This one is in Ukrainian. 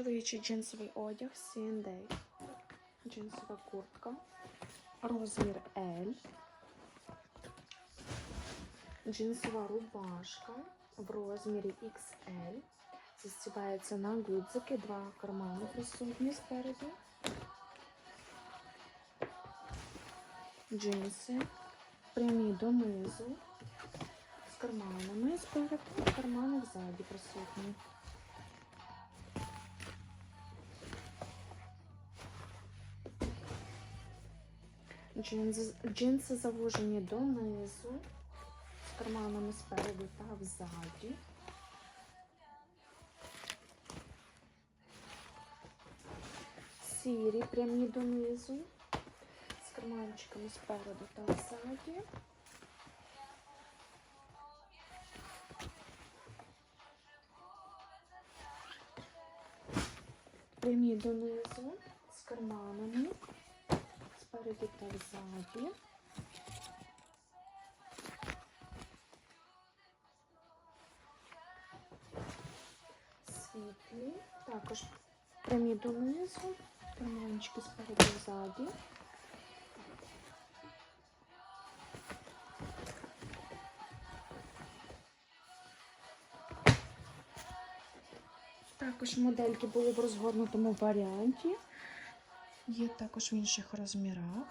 Чоловічий джинсовий одяг C&A. Джинсова куртка. Розмір L. Джинсова рубашка в розмірі XL. Застібається на гудзики, два кармани присутні спереду. Джинси прямі донизу. З карманами спереду, кармани ззаді присутні. Джинси, джинси завужені донизу, з карманами спереду та взаді. Сірі прямі донизу, з карманчиками спереду та взаді. Прямі донизу, з карманами, спереду та взаді. Світлі, також прямі донизу, карманчики спереду ззаді. Також модельки були в розгорнутому варіанті. Є також в інших розмірах.